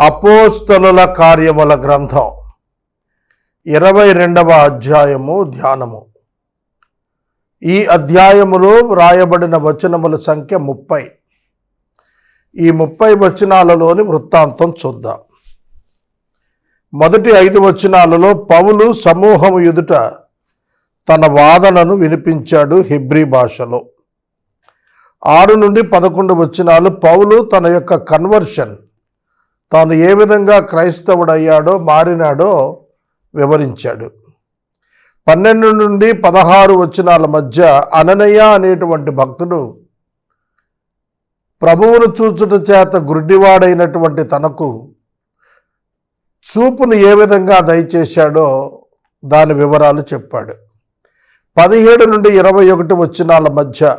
అపోస్తలుల కార్యముల గ్రంథం. ఇరవై రెండవ అధ్యాయము ధ్యానము. ఈ అధ్యాయములో వ్రాయబడిన వచనముల సంఖ్య ముప్పై. ఈ ముప్పై వచనాలలోని వృత్తాంతం చూద్దాం. మొదటి ఐదు వచనాలలో పౌలు సమూహము ఎదుట తన వాదనను వినిపించాడు హిబ్రీ భాషలో. ఆరు నుండి పదకొండు వచనాలు పౌలు తన యొక్క కన్వర్షన్ తాను ఏ విధంగా క్రైస్తవుడయ్యాడో మారినాడో వివరించాడు. పన్నెండు నుండి పదహారు వచనాల మధ్య అననయ్య అనేటువంటి భక్తుడు ప్రభువును చూచుట చేత గుడ్డివాడైనటువంటి తనకు చూపును ఏ విధంగా దయచేశాడో దాని వివరాలు చెప్పాడు. పదిహేడు నుండి ఇరవై ఒకటి వచనాల మధ్య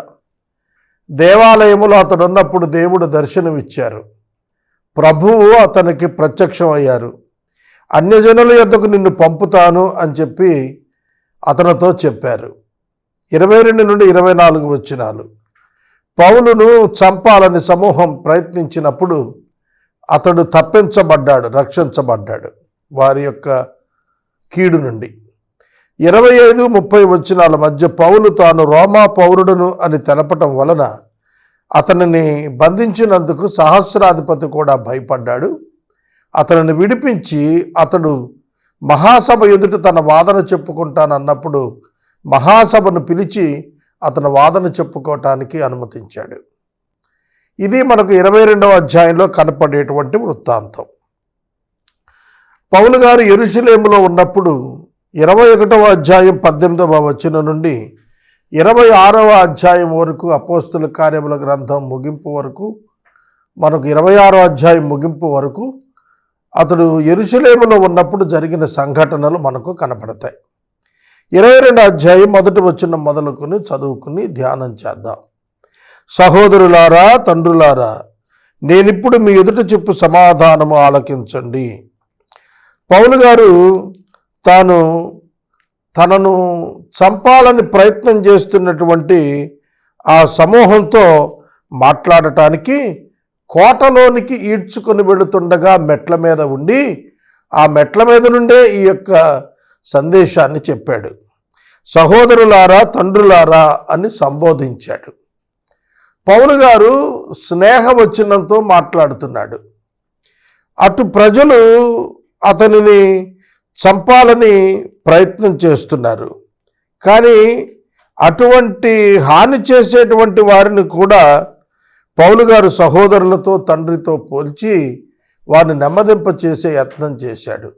దేవాలయములో అతడున్నప్పుడు దేవుడు దర్శనమిచ్చారు. ప్రభువు అతనికి ప్రత్యక్షమయ్యారు. అన్యజనుల యొద్దకు నిన్ను పంపుతాను అని చెప్పి అతనితో చెప్పారు. ఇరవై రెండు నుండి ఇరవై నాలుగు వచ్చినాలు. పౌలును చంపాలని సమూహం ప్రయత్నించినప్పుడు అతడు తప్పించబడ్డాడు రక్షించబడ్డాడు వారి యొక్క కీడు నుండి. ఇరవై ఐదు ముప్పై వచ్చినాల మధ్య పౌలు తాను రోమా పౌరుడును అని తెలపటం వలన అతనిని బంధించినందుకు సహస్రాధిపతి కూడా భయపడ్డాడు. అతనిని విడిపించి అతడు మహాసభ ఎదుట తన వాదన చెప్పుకుంటానన్నప్పుడు మహాసభను పిలిచి అతని వాదన చెప్పుకోవటానికి అనుమతించాడు. ఇది మనకు ఇరవై రెండవ అధ్యాయంలో కనపడేటువంటి వృత్తాంతం. పౌలు గారు ఎరుషులేములో ఉన్నప్పుడు ఇరవై ఒకటవ అధ్యాయం పద్దెనిమిదవ వచనం నుండి ఇరవై ఆరవ అధ్యాయం వరకు అపోస్తుల కార్యముల గ్రంథం ముగింపు వరకు మనకు ఇరవై ఆరో అధ్యాయం ముగింపు వరకు అతడు ఎరుసలేములో ఉన్నప్పుడు జరిగిన సంఘటనలు మనకు కనపడతాయి. ఇరవై రెండు అధ్యాయం మొదటి వచ్చిన మొదలుకొని చదువుకుని ధ్యానం చేద్దాం. సహోదరులారా తండ్రులారా నేనిప్పుడు మీ ఎదుట చెప్పు సమాధానము ఆలకించండి. పౌలు గారు తాను తనను చంపాలని ప్రయత్నం చేస్తున్నటువంటి ఆ సమూహంతో మాట్లాడటానికి కోటలోనికి ఈడ్చుకొని వెళుతుండగా మెట్ల మీద ఉండి ఆ మెట్ల మీద నుండే ఈ యొక్క సందేశాన్ని చెప్పాడు. సహోదరులారా తండ్రులారా అని సంబోధించాడు. పౌలు గారు స్నేహవచనంతో మాట్లాడుతున్నాడు. అటు ప్రజలు అతనిని చంపాలని ప్రయత్నం చేస్తున్నారు. కానీ అటువంటి హాని చేసేటువంటి వారిని కూడా పౌలు గారు సహోదరులతో తండ్రితో పోల్చి వారిని నెమ్మదింప చేసే యత్నం చేశాడు.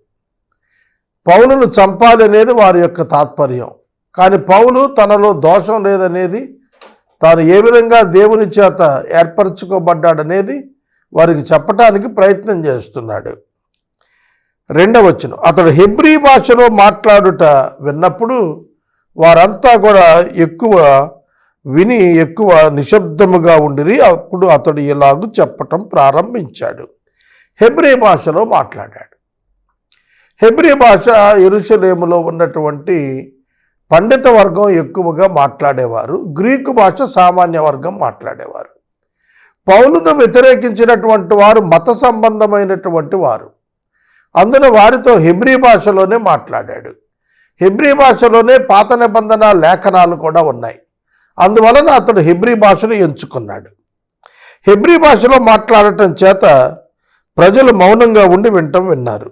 పౌలును చంపాలి అనేది వారి యొక్క తాత్పర్యం. కానీ పౌలు తనలో దోషం లేదనేది తాను ఏ విధంగా దేవుని చేత ఏర్పరచుకోబడ్డాడనేది వారికి చెప్పటానికి ప్రయత్నం చేస్తున్నాడు. రెండవచ్చును అతడు హెబ్రీ భాషలో మాట్లాడుట విన్నప్పుడు వారంతా కూడా ఎక్కువ విని ఎక్కువ నిశ్శబ్దముగా ఉండిరి. అప్పుడు అతడు ఇలాగూ చెప్పటం ప్రారంభించాడు. హెబ్రీ భాషలో మాట్లాడాడు. హెబ్రీ భాష ఎరుసలేములో ఉన్నటువంటి పండిత వర్గం ఎక్కువగా మాట్లాడేవారు. గ్రీకు భాష సామాన్య వర్గం మాట్లాడేవారు. పౌలును వ్యతిరేకించినటువంటి వారు మత సంబంధమైనటువంటి వారు. అందున వారితో హెబ్రీ భాషలోనే మాట్లాడాడు. హెబ్రీ భాషలోనే పాత నిబంధన లేఖనాలు కూడా ఉన్నాయి. అందువలన అతడు హెబ్రీ భాషను ఎంచుకున్నాడు. హెబ్రీ భాషలో మాట్లాడటం చేత ప్రజలు మౌనంగా ఉండి వింటం విన్నారు.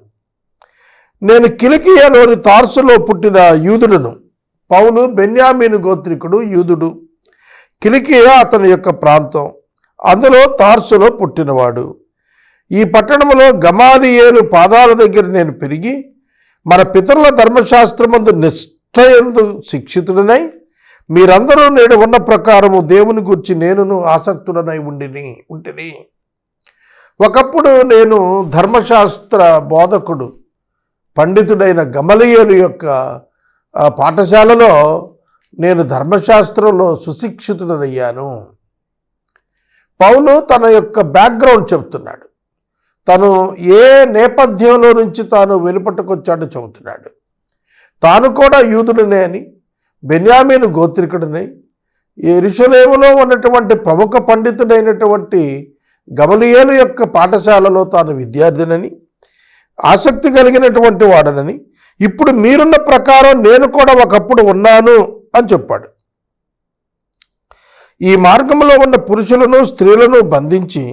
నేను కిలికియాలోని తార్సులో పుట్టిన యూదుడును పౌలు బెన్యామీను గోత్రికుడు యూదుడు. కిలికియా అతని యొక్క ప్రాంతం. అందులో తార్సులో పుట్టినవాడు. ఈ పట్టణంలో గమాలియేలు పాదాల దగ్గర నేను పెరిగి మన పితరుల ధర్మశాస్త్రమందు నిశ్చయందు శిక్షితుడనై మీరందరూ నేడు ఉన్న ప్రకారము దేవుని గురించి నేనును ఆసక్తుడనై ఉండిని ఉంటిని. ఒకప్పుడు నేను ధర్మశాస్త్ర బోధకుడు పండితుడైన గమలియలు యొక్క పాఠశాలలో నేను ధర్మశాస్త్రంలో సుశిక్షితుడనయ్యాను. పౌలు తన యొక్క బ్యాక్గ్రౌండ్ చెబుతున్నాడు. తను ఏ నేపథ్యంలో నుంచి తాను వెలుపట్టుకొచ్చాడో చెబుతున్నాడు. తాను కూడా యూదుడనే అని బెన్యామీను గోత్రికుడిని ఎరుషలేములో ఉన్నటువంటి ప్రముఖ పండితుడైనటువంటి గమలియేలు యొక్క పాఠశాలలో తాను విద్యార్థినని ఆసక్తి కలిగినటువంటి వాడనని ఇప్పుడు మీరున్న ప్రకారం నేను కూడా ఒకప్పుడు ఉన్నాను అని చెప్పాడు. ఈ మార్గంలో ఉన్న పురుషులను స్త్రీలను బంధించి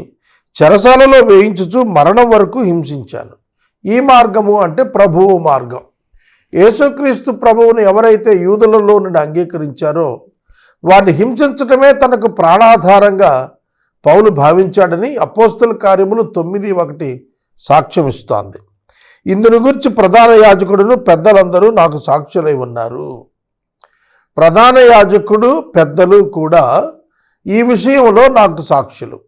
చెరసాలలో వేయించుచు మరణం వరకు హింసించాను. ఈ మార్గము అంటే ప్రభువు మార్గం. యేసుక్రీస్తు ప్రభువును ఎవరైతే యూదులలో నుండి అంగీకరించారో వారిని హింసించటమే తనకు ప్రాణాధారంగా పౌలు భావించాడని అపోస్తుల కార్యములు తొమ్మిది ఒకటి సాక్ష్యం ఇస్తోంది ఇందుని గురించి ప్రధాన యాజకుడును పెద్దలందరూ నాకు సాక్షులై ఉన్నారు. ప్రధాన యాజకుడు పెద్దలు కూడా ఈ విషయంలో నాకు సాక్షులు.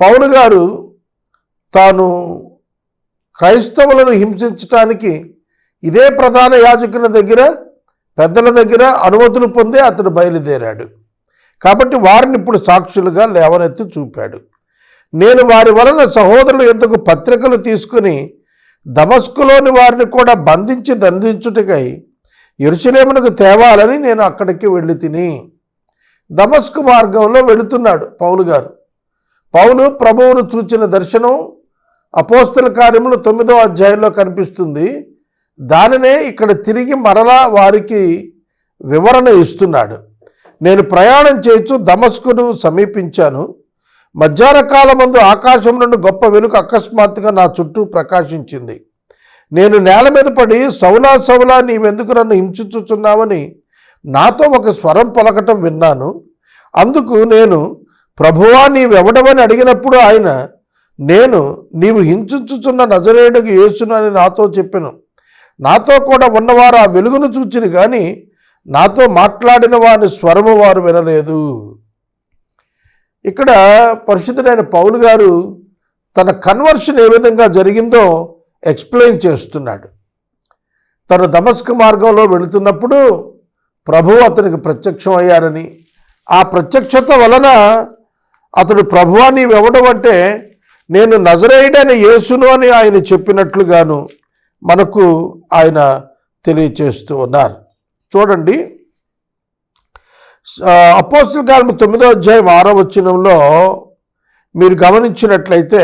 పౌలు గారు తాను క్రైస్తవులను హింసించటానికి ఇదే ప్రధాన యాజకుని దగ్గర పెద్దల దగ్గర అనుమతులు పొందే అతడు బయలుదేరాడు. కాబట్టి వారిని ఇప్పుడు సాక్షులుగా లేవనెత్తి చూపాడు. నేను వారి వలన సహోదరుల ఎందుకు పత్రికలు తీసుకుని దమస్కులోని వారిని కూడా బంధించి దండించుటకై ఎరుసలేమునకు తేవాలని నేను అక్కడికి వెళ్ళి తిని దమస్కు మార్గంలో వెళుతున్నాడు పౌలు గారు. పౌలు ప్రభువును చూచిన దర్శనం అపోస్తుల కార్యములు తొమ్మిదో అధ్యాయంలో కనిపిస్తుంది. దానినే ఇక్కడ తిరిగి మరలా వారికి వివరణ ఇస్తున్నాడు. నేను ప్రయాణం చేయొచ్చు దమస్కును సమీపించాను. మధ్యాహ్న కాలమందు ఆకాశం నుండి గొప్ప వెలుగు అకస్మాత్తుగా నా చుట్టూ ప్రకాశించింది. నేను నేల మీద పడి సౌలా సౌలా నీవెందుకు నన్ను హింసించుచున్నావని? నాతో ఒక స్వరం పలకటం విన్నాను. అందుకు నేను ప్రభువా నీవెవడవని అడిగినప్పుడు ఆయన నేను నీవు హింసించుచున్న నజరేయుడికి యేసును అని నాతో చెప్పాను. నాతో కూడా ఉన్నవారు ఆ వెలుగును చూచిరు కానీ నాతో మాట్లాడిన వారి స్వరము వారు వినలేదు. ఇక్కడ పరిశుద్ధుడైన పౌలు గారు తన కన్వర్షన్ ఏ విధంగా జరిగిందో ఎక్స్ప్లెయిన్ చేస్తున్నాడు. తను దమస్క మార్గంలో వెళుతున్నప్పుడు ప్రభువు అతనికి ప్రత్యక్షం అయ్యారని ఆ ప్రత్యక్షత వలన అతడు ప్రభువా నీవెవడం అంటే నేను నజరేయుడైన యేసును అని ఆయన చెప్పినట్లుగాను మనకు ఆయన తెలియచేస్తూ ఉన్నారు. చూడండి. అపోస్తుల కాలం తొమ్మిదో అధ్యాయం ఆరో వచ్చినంలో మీరు గమనించినట్లయితే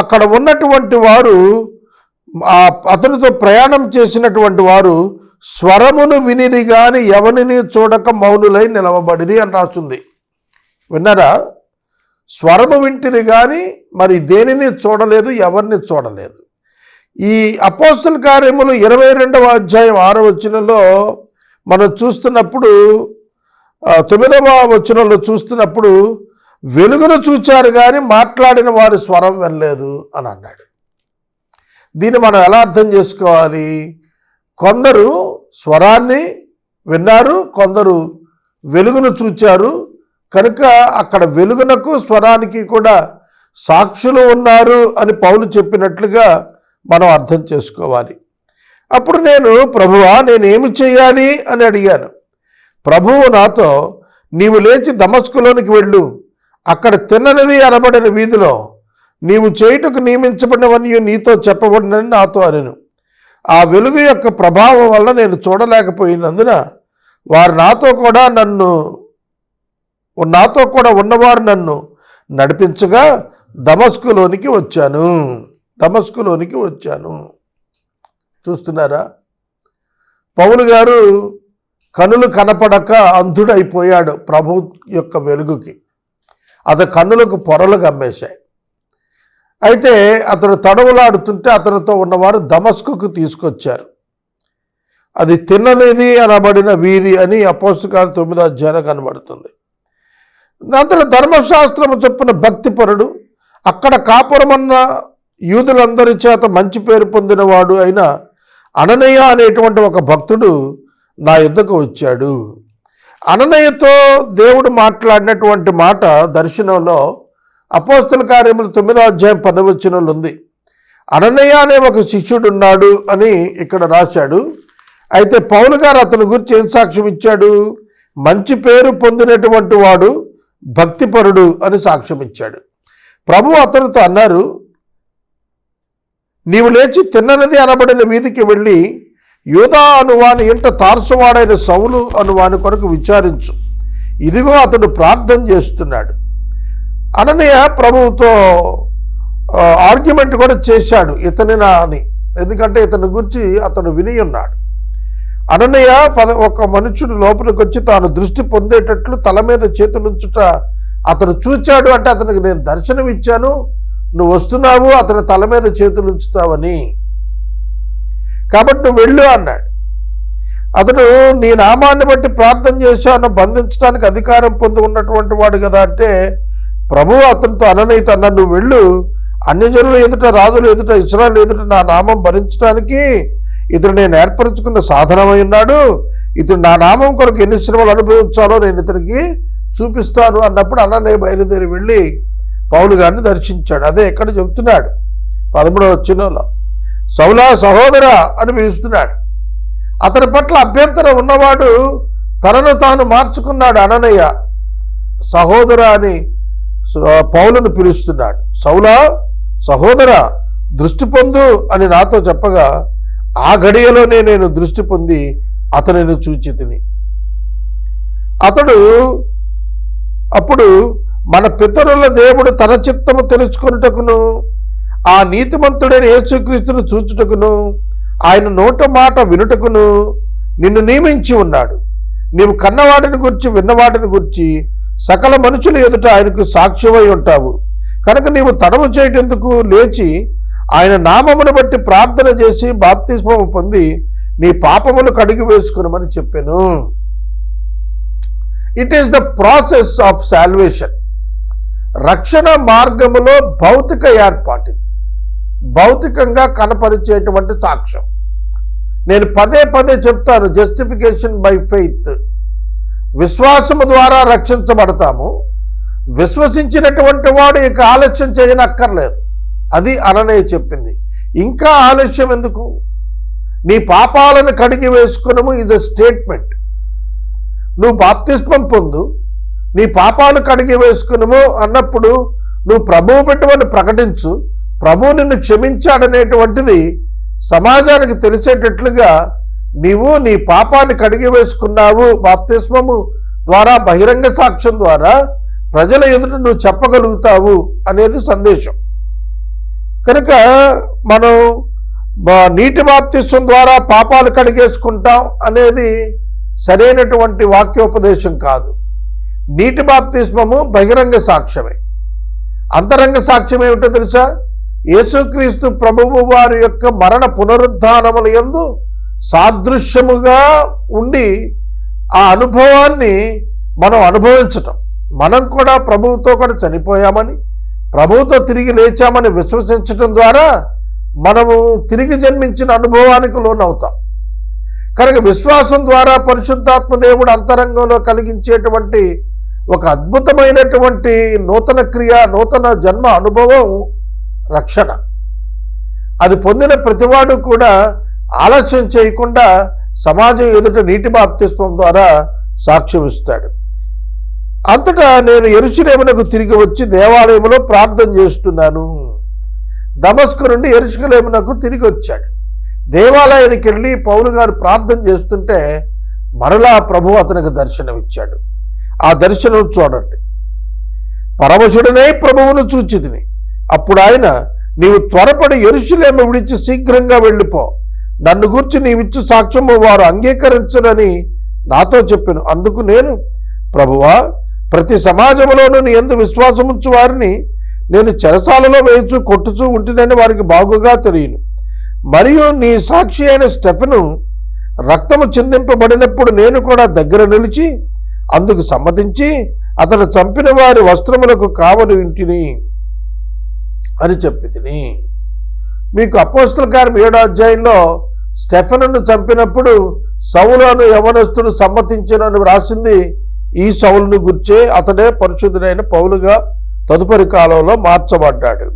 అక్కడ ఉన్నటువంటి వారు అతనితో ప్రయాణం చేసినటువంటి వారు స్వరమును వినిని గాని ఎవరిని చూడక మౌనులై నిలవబడిని అని రాస్తుంది విన్నారా? స్వరము వింటిని కానీ మరి దేనిని చూడలేదు ఎవరిని చూడలేదు. ఈ అపోస్తుల కార్యములు ఇరవై రెండవ అధ్యాయం ఆరో వచనంలో మనం చూస్తున్నప్పుడు తొమ్మిదవ వచనంలో చూస్తున్నప్పుడు వెలుగును చూచారు కానీ మాట్లాడిన వారి స్వరం వినలేదు అని అన్నాడు. దీన్ని మనం ఎలా అర్థం చేసుకోవాలి? కొందరు స్వరాన్ని విన్నారు కొందరు వెలుగును చూచారు కనుక అక్కడ వెలుగునకు స్వరానికి కూడా సాక్షులు ఉన్నారు అని పౌలు చెప్పినట్లుగా మనం అర్థం చేసుకోవాలి. అప్పుడు నేను ప్రభువా నేనేమి చేయాలి? అని అడిగాను. ప్రభువు నాతో నీవు లేచి దమస్కులోనికి వెళ్ళు. అక్కడ తిన్ననిది అనబడిన వీధిలో. నీవు చేయుటకు నియమించబడినవన్నీ నీతో చెప్పబడినని నాతో అనెను. ఆ వెలుగు యొక్క ప్రభావం వల్ల నేను చూడలేకపోయినందున వారు నాతో కూడా నన్ను నాతో కూడా ఉన్నవారు నన్ను నడిపించగా దమస్కులోనికి వచ్చాను. దమస్కులోనికి వచ్చాను. చూస్తున్నారా? పౌలు గారు కనులు కనపడక అంధుడైపోయాడు ప్రభు యొక్క వెలుగుకి. అతని కన్నులకు పొరలు గమ్మేశాయి అయితే అతడు తడవులాడుతుంటే అతనితో ఉన్నవారు దమస్కుకు తీసుకొచ్చారు. అది తిన్నలేది అనబడిన వీధి అని అపోస్తకాలు తొమ్మిదో అధ్యాయం కనబడుతుంది. అతడు ధర్మశాస్త్రము చెప్పిన భక్తిపరుడు అక్కడ కాపురమన్న యూదులందరి చేత మంచి పేరు పొందినవాడు అయిన అననయ్య అనేటువంటి ఒక భక్తుడు నా యుద్ధకు వచ్చాడు. అననయ్యతో దేవుడు మాట్లాడినటువంటి మాట దర్శనంలో అపోస్తుల కార్యములు తొమ్మిదో అధ్యాయం పదవచనంలో ఉంది. అననయ్య అనే ఒక శిష్యుడు ఉన్నాడు అని ఇక్కడ రాశాడు. అయితే పౌలు గారు అతని గురించి ఏం సాక్ష్యం ఇచ్చాడు? మంచి పేరు పొందినటువంటి వాడు భక్తిపరుడు అని సాక్ష్యం ఇచ్చాడు ప్రభు అతనితో అన్నారు నీవు లేచి తిన్ననది అనబడిన వీధికి వెళ్ళి యూదా అనువాని ఇంట తారసువాడైన సౌలు అనువాని కొరకు విచారించు. ఇదిగో అతడు ప్రార్థన చేస్తున్నాడు. అననీయ ప్రభువుతో ఆర్గ్యుమెంట్ కూడా చేశాడు ఇతనినా అని. ఎందుకంటే ఇతని గురించి అతను విని ఉన్నాడు. అననయ పద ఒక మనుషుడు లోపలికి వచ్చి తాను దృష్టి పొందేటట్లు తల మీద చేతులుంచుట అతను చూచాడు అంటే అతనికి నేను దర్శనం ఇచ్చాను. నువ్వు వస్తున్నావు అతని తల మీద చేతులు ఉంచుతావని కాబట్టి నువ్వు వెళ్ళు అన్నాడు. అతడు నీ నామాన్ని బట్టి ప్రార్థన చేశాను బంధించడానికి అధికారం పొంది ఉన్నటువంటి వాడు కదా అంటే ప్రభు అతనితో అననైతే అన్న నువ్వు వెళ్ళు. అన్యజనులు ఎదుట రాజులు ఎదుట ఇస్రాయల్ ఎదుట నా నామం భరించడానికి ఇతడు నేను ఏర్పరచుకున్న సాధనమై ఉన్నాడు. ఇతడు నా నామం కొరకు ఎన్ని శ్రమలు అనుభవించాలో నేను ఇతనికి చూపిస్తాను అన్నప్పుడు అన్ననే బయలుదేరి వెళ్ళి పౌలు గారిని దర్శించాడు. అదే ఎక్కడ చెబుతున్నాడు పదమూడవ చిన్నలో సౌలా సహోదర అని పిలుస్తున్నాడు. అతని పట్ల అభ్యంతరం ఉన్నవాడు తనను తాను మార్చుకున్నాడు అననయ్య సహోదర అని పౌలను పిలుస్తున్నాడు. సౌలా సహోదర దృష్టి పొందు అని నాతో చెప్పగా ఆ గడియలోనే నేను దృష్టి పొంది అతనిని చూచి తిని. అతడు అప్పుడు మన పితరుల దేవుడు తన చిత్తము తెలుసుకొనుటకును ఆ నీతిమంతుడైన యేసుక్రీస్తును చూచుటకును ఆయన నోట మాట వినుటకును నిన్ను నియమించి ఉన్నాడు. నీవు కన్నవాటిని గురించి విన్నవాటిని గురించి సకల మనుషుల ఎదుట ఆయనకు సాక్ష్యమై ఉంటావు. కనుక నీవు తడవు చేయటందుకు లేచి ఆయన నామమును బట్టి ప్రార్థన చేసి బాప్తిస్మము పొంది నీ పాపములు కడిగి వేసుకునమని చెప్పాను. It is the process of salvation రక్షణ మార్గములో భౌతిక ఏర్పాటు భౌతికంగా కనపరిచేటువంటి సాక్ష్యం. నేను పదే పదే చెప్తాను జస్టిఫికేషన్ బై ఫెయిత్ విశ్వాసము ద్వారా రక్షించబడతాము. విశ్వసించినటువంటి వాడు ఇక ఆలస్యం చేయనక్కర్లేదు. అది అననయ్య చెప్పింది. ఇంకా ఆలస్యం ఎందుకు? నీ పాపాలను కడిగి వేసుకునము ఈజ్ అ స్టేట్మెంట్ నువ్వు బాప్తిస్మం పొందు నీ పాపాలు కడిగి వేసుకునము అన్నప్పుడు నువ్వు ప్రభువు పెట్టమని ప్రకటించు ప్రభువు నిన్ను క్షమించాడనేటువంటిది సమాజానికి తెలిసేటట్లుగా నీవు నీ పాపాన్ని కడిగి వేసుకున్నావు బాప్తిస్మము ద్వారా బహిరంగ సాక్ష్యం ద్వారా ప్రజల ఎదుట నువ్వు చెప్పగలుగుతావు అనేది సందేశం. కనుక మనం నీటి బాప్తిస్వం ద్వారా పాపాలు కడిగేసుకుంటాం అనేది సరైనటువంటి వాక్యోపదేశం కాదు. నీటి బాప్తిస్మము బహిరంగ సాక్ష్యమే. అంతరంగ సాక్ష్యం ఏమిటో తెలుసా? యేసుక్రీస్తు ప్రభువు వారి యొక్క మరణ పునరుద్ధానముల ఎందు సాదృశ్యముగా ఉండి ఆ అనుభవాన్ని మనం అనుభవించటం. మనం కూడా ప్రభువుతో కూడా చనిపోయామని ప్రభువుతో తిరిగి లేచామని విశ్వసించటం ద్వారా మనము తిరిగి జన్మించిన అనుభవానికి లోనవుతాం. కనుక విశ్వాసం ద్వారా పరిశుద్ధాత్మ దేవుడు అంతరంగంలో కలిగించేటువంటి ఒక అద్భుతమైనటువంటి నూతన క్రియ నూతన జన్మ అనుభవం రక్షణ. అది పొందిన ప్రతివాడు కూడా ఆలస్యం చేయకుండా సమాజం ఎదుట నీటి బాప్తిస్వం ద్వారా సాక్ష్యం ఇస్తాడు. అంతటా నేను ఎరుసలేమునకు తిరిగి వచ్చి దేవాలయంలో ప్రార్థన చేస్తున్నాను. దమస్కు నుండి ఎరుసలేమునకు తిరిగి వచ్చాడు. దేవాలయానికి వెళ్ళి పౌలు గారు ప్రార్థన చేస్తుంటే మరలా ప్రభు అతనికి దర్శనం ఇచ్చాడు. ఆ దర్శనం చూడండి. పరమశుడనే ప్రభువును చూచితిని. అప్పుడు ఆయన నీవు త్వరపడి ఎరుసలేము విడిచి శీఘ్రంగా వెళ్ళిపో. నన్ను గురించి నీవిచ్చు సాక్ష్యము వారు అంగీకరించరని నాతో చెప్పాను. అందుకు నేను ప్రభువా ప్రతి సమాజంలోనూ నీ ఎందు విశ్వాసముంచు వారిని నేను చెరసాలలో వేయచు కొట్టుచూ ఉంటుందని వారికి బాగుగా తెలియను. మరియు నీ సాక్షి అయిన స్టెఫెను రక్తము చిందింపబడినప్పుడు నేను కూడా దగ్గర నిలిచి అందుకు సమ్మతించి అతను చంపిన వారి వస్త్రములకు కావలు ఇంటిని అని చెప్పి తిని మీకు అపోస్తుల కార్యం ఏడో అధ్యాయంలో స్టెఫెనును చంపినప్పుడు సౌలను యవనస్తుడు సమ్మతించనని వ్రాసింది ఈ సౌలును గుర్చే అతడే పరిశుద్ధుడైన పౌలుగా తదుపరి కాలంలో మార్చబడ్డాడు.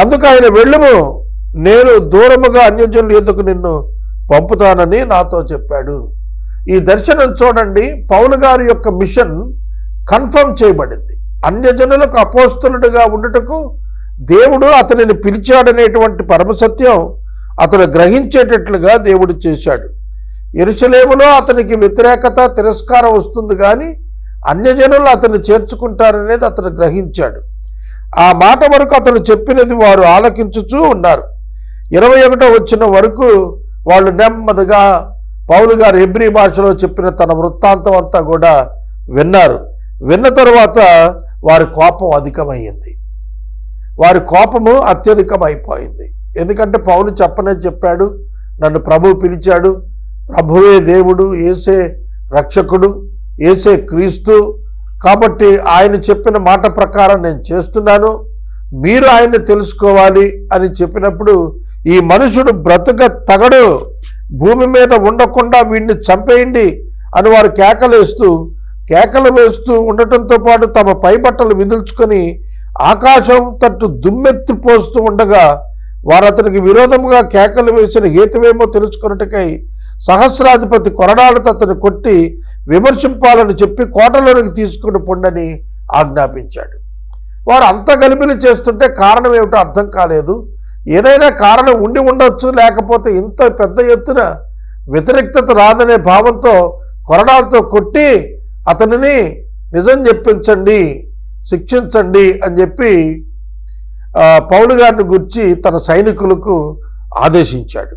అందుకు ఆయన వెళ్ళము నేను దూరముగా అన్యజనుల ఎందుకు నిన్ను పంపుతానని నాతో చెప్పాడు. ఈ దర్శనం చూడండి పౌలు గారి యొక్క మిషన్ కన్ఫర్మ్ చేయబడింది. అన్యజనులకు అపోస్తులుడుగా ఉండటకు దేవుడు అతనిని పిలిచాడనేటువంటి పరమసత్యం అతను గ్రహించేటట్లుగా దేవుడు చేశాడు. ఎరుసలేములో అతనికి వ్యతిరేకత తిరస్కారం వస్తుంది కానీ అన్యజనులు అతను చేర్చుకుంటారనేది అతను గ్రహించాడు. ఆ మాట వరకు అతను చెప్పినది వారు ఆలకించుచూ ఉన్నారు. ఇరవై ఒకటో వచ్చిన వరకు వాళ్ళు నెమ్మదిగా పౌలు గారు ఎబ్రి భాషలో చెప్పిన తన వృత్తాంతం అంతా కూడా విన్నారు. విన్న తరువాత వారి కోపం అధికమయ్యింది వారి కోపము అత్యధికమైపోయింది. ఎందుకంటే పౌలు చెప్పనే చెప్పాడు నన్ను ప్రభు పిలిచాడు ప్రభువే దేవుడు ఏసే రక్షకుడు ఏసే క్రీస్తు. కాబట్టి ఆయన చెప్పిన మాట ప్రకారం నేను చేస్తున్నాను. మీరు ఆయన్ని తెలుసుకోవాలి అని చెప్పినప్పుడు ఈ మనుషుడు బ్రతుక తగడు. భూమి మీద ఉండకుండా వీడిని చంపేయండి అని వారు కేకలేస్తూ కేకలు వేస్తూ ఉండటంతో పాటు తమ పైబట్టలు విదుల్చుకొని ఆకాశం తట్టు దుమ్మెత్తి పోస్తూ ఉండగా వారు అతనికి విరోధముగా కేకలు వేసిన హేతువేమో తెలుసుకున్నట్టుకై సహస్రాధిపతి కొరడాలతో అతను కొట్టి విమర్శింపాలని చెప్పి కోటలోనికి తీసుకుని పొండని ఆజ్ఞాపించాడు. వారు అంత గలిపిలు చేస్తుంటే కారణం ఏమిటో అర్థం కాలేదు. ఏదైనా కారణం ఉండి ఉండొచ్చు లేకపోతే ఇంత పెద్ద ఎత్తున వ్యతిరేక్తత రాదనే భావంతో కొరడాలతో కొట్టి అతనిని నిజం చెప్పించండి శిక్షించండి అని చెప్పి పౌలు గారిని గుర్చి తన సైనికులకు ఆదేశించాడు.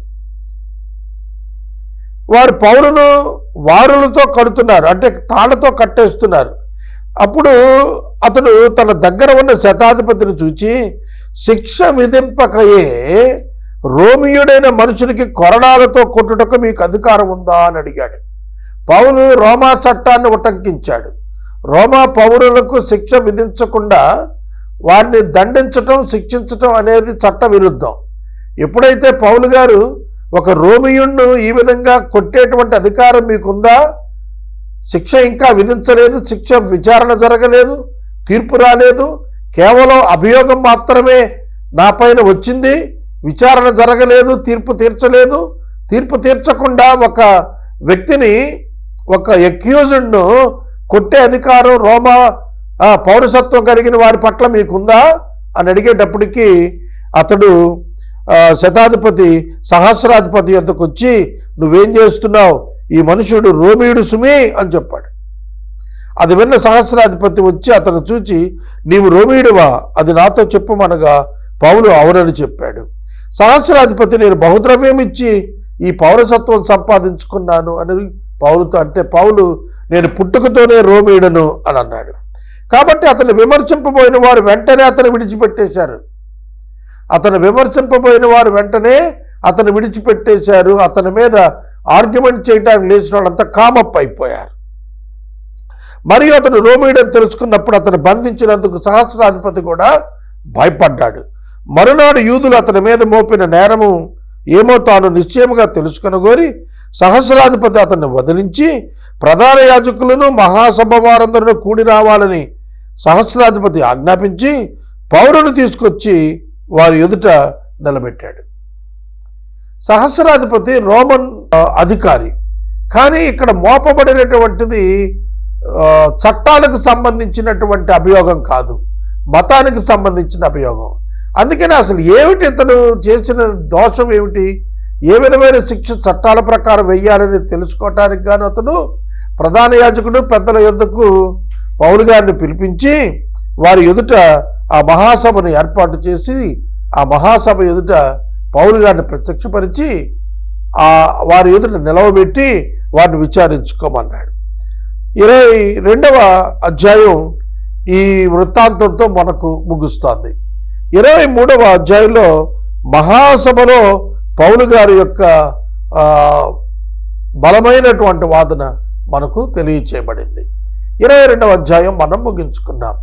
వారు పౌరును వారులతో కడుతున్నారు అంటే తాళ్ళతో కట్టేస్తున్నారు. అప్పుడు అతడు తన దగ్గర ఉన్న శతాధిపతిని చూచి శిక్ష విధింపకయే రోమియుడైన మనుషునికి కొరడాలతో కొట్టుటకు మీకు అధికారం ఉందా అని అడిగాడు. పౌలు రోమా చట్టాన్ని ఉటంకించాడు. రోమా పౌరులకు శిక్ష విధించకుండా వారిని దండించటం శిక్షించటం అనేది చట్ట విరుద్ధం. ఎప్పుడైతే పౌలు గారు ఒక రోమియుణ్ణు ఈ విధంగా కొట్టేటువంటి అధికారం మీకుందా? శిక్ష ఇంకా విధించలేదు శిక్ష విచారణ జరగలేదు తీర్పు రాలేదు. కేవలం అభియోగం మాత్రమే నా పైన వచ్చింది విచారణ జరగలేదు తీర్పు తీర్చలేదు. తీర్పు తీర్చకుండా ఒక వ్యక్తిని ఒక ఎక్యూజ్డ్ను కొట్టే అధికారం రోమా పౌరసత్వం కలిగిన వారి పట్ల మీకుందా? అని అడిగేటప్పటికీ అతడు శతాధిపతి సహస్రాధిపతి యొద్దకు వచ్చి నువ్వేం చేస్తున్నావు? ఈ మనుషుడు రోమియుడు సుమి అని చెప్పాడు. అది విన్న సహస్రాధిపతి వచ్చి అతను చూచి నీవు రోమియుడువా? అది నాతో చెప్పమనగా పౌలు అవునని చెప్పాడు. సహస్రాధిపతి నేను బహుద్రవ్యం ఇచ్చి ఈ పౌరసత్వం సంపాదించుకున్నాను అని పౌలుతో అంటే పౌలు నేను పుట్టుకతోనే రోమియుడను అని అన్నాడు. కాబట్టి అతను విమర్శింపబోయిన వారు వెంటనే అతను విడిచిపెట్టేశారు. అతను విమర్శింపబోయిన వారు వెంటనే అతను విడిచిపెట్టేశారు. అతని మీద ఆర్గ్యుమెంట్ చేయడానికి లేచిన వాళ్ళంతా కామప్ అయిపోయారు. మరియు అతను రోమిడని తెలుసుకున్నప్పుడు అతను బంధించినందుకు సహస్రాధిపతి కూడా భయపడ్డాడు. మరునాడు యూదులు అతని మీద మోపిన నేరము ఏమో తాను నిశ్చయముగా తెలుసుకొనగోరి సహస్రాధిపతి అతన్ని వదిలించి ప్రధాన యాజకులను మహాసభ వారందరూ కూడి రావాలని సహస్రాధిపతి ఆజ్ఞాపించి పౌరును తీసుకొచ్చి వారి ఎదుట నిలబెట్టాడు. సహస్రాధిపతి రోమన్ అధికారి. కానీ ఇక్కడ మోపబడినటువంటిది చట్టాలకు సంబంధించినటువంటి అభియోగం కాదు. మతానికి సంబంధించిన అభియోగం. అందుకని అసలు ఏమిటి ఇతను చేసిన దోషం ఏమిటి? ఏ విధమైన శిక్ష చట్టాల ప్రకారం వెయ్యాలని తెలుసుకోవటానికి గాను అతను ప్రధాన యాజకుడు పెద్దల యొద్దకు పౌలు గారిని పిలిపించి వారి ఎదుట ఆ మహాసభను ఏర్పాటు చేసి ఆ మహాసభ ఎదుట పౌరు గారిని ప్రత్యక్షపరిచి ఆ వారి ఎదుట నిలవబెట్టి వారిని విచారించుకోమన్నాడు. ఇరవై రెండవ అధ్యాయం ఈ వృత్తాంతంతో మనకు ముగుస్తోంది. ఇరవై మూడవ అధ్యాయంలో మహాసభలో పౌలు గారి యొక్క బలమైనటువంటి వాదన మనకు తెలియచేయబడింది. ఇరవై రెండవ అధ్యాయం మనం ముగించుకున్నాం.